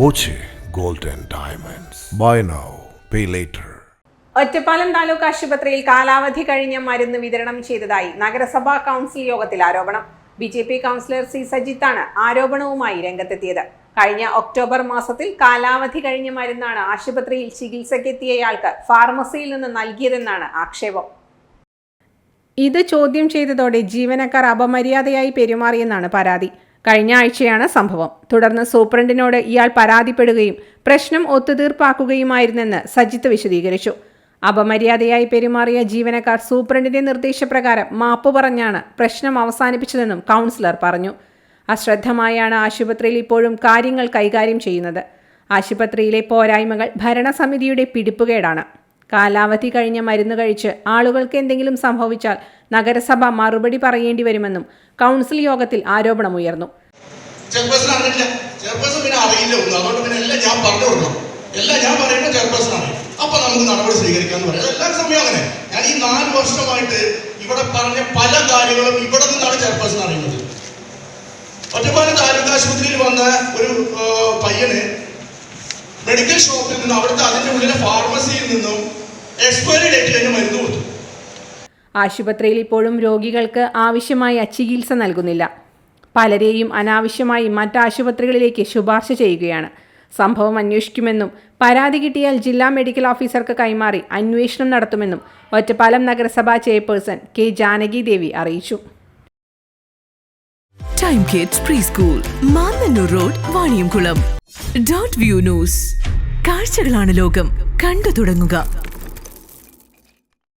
Boche gold and Diamonds. Buy now, pay later. Ottapalam taluk ആശുപത്രിയിൽ കാലാവധി കഴിഞ്ഞ മരുന്ന് വിതരണം ചെയ്തതായി നഗരസഭാ കൗൺസിൽ യോഗത്തിൽ ആരോപണം B J P councillor C സജിത്താണ് ആരോപണവുമായി രംഗത്തെത്തിയത് കഴിഞ്ഞ ഒക്ടോബർ മാസത്തിൽ കാലാവധി കഴിഞ്ഞ മരുന്നാണ് ആശുപത്രിയിൽ ചികിത്സയ്ക്കെത്തിയയാൾക്ക് ഫാർമസിയിൽ നിന്ന് നൽകിയതെന്നാണ് ആക്ഷേപം ഇത് ചോദ്യം ചെയ്തതോടെ ജീവനക്കാർ അപമര്യാദയായി പെരുമാറിയെന്നാണ് പരാതി കഴിഞ്ഞ ആഴ്ചയാണ് സംഭവം. തുടർന്ന് സൂപ്രണ്ടിനോട് ഇയാൾ പരാതിപ്പെടുകയും പ്രശ്നം ഒത്തുതീർപ്പാക്കുകയുമായിരുന്നെന്ന് സജിത്ത് വിശദീകരിച്ചു. അപമര്യാദയായി പെരുമാറിയ ജീവനക്കാർ സൂപ്രണ്ടിന്റെ നിർദ്ദേശപ്രകാരം മാപ്പ് പറഞ്ഞാണ് പ്രശ്നം അവസാനിപ്പിച്ചതെന്നും കൗൺസിലർ പറഞ്ഞു. അശ്രദ്ധമായാണ് ആശുപത്രിയിൽ ഇപ്പോഴും കാര്യങ്ങൾ കൈകാര്യം ചെയ്യുന്നത്. ആശുപത്രിയിലെ പോരായ്മകൾ ഭരണസമിതിയുടെ പിടിപ്പുകേടാണ്. കാലാവധി കഴിഞ്ഞ മരുന്ന് കഴിച്ച് ആളുകൾക്ക് എന്തെങ്കിലും സംഭവിച്ചാൽ നഗരസഭ മറുപടി പറയേണ്ടി വരുമെന്നും കൗൺസിൽ യോഗത്തിൽ ആരോപണമുയർന്നു എല്ലാം ഞാൻ നമുക്ക് നടപടി എല്ലാ അങ്ങനെ. ഞാൻ ഈ നാല് വർഷമായിട്ട് ഇവിടെ പറഞ്ഞ പല കാര്യങ്ങളും ഒറ്റപ്പാലം താലൂക്ക് ആശുപത്രിയിൽ വന്ന ഒരു പയ്യന് മെഡിക്കൽ ഷോപ്പിൽ നിന്നും അവിടുത്തെ അതിന്റെ ഉള്ളിലെ ഫാർമസിയിൽ നിന്നും എക്സ്പയറി ഡേറ്റ് കഴിഞ്ഞ് മരുന്ന് കൊടുത്തു. ആശുപത്രിയിൽ ഇപ്പോഴും രോഗികൾക്ക് ആവശ്യമായ ചികിത്സ നൽകുന്നില്ല. പലരെയും അനാവശ്യമായി മറ്റ് ആശുപത്രികളിലേക്ക് ശുപാർശ ചെയ്യുകയാണ്. സംഭവം അന്വേഷിക്കുമെന്നും പരാതി കിട്ടിയാൽ ജില്ലാ മെഡിക്കൽ ഓഫീസർക്ക് കൈമാറി അന്വേഷണം നടത്തുമെന്നും ഒറ്റപ്പാലം നഗരസഭാ ചെയർപേഴ്സൺ കെ ജാനകി ദേവി അറിയിച്ചു. Time Kids preschool Mannanur road Vaniyamkulam dot view news കാഴ്ചകളാണ് ലോകം. കണ്ടു തുടങ്ങുക.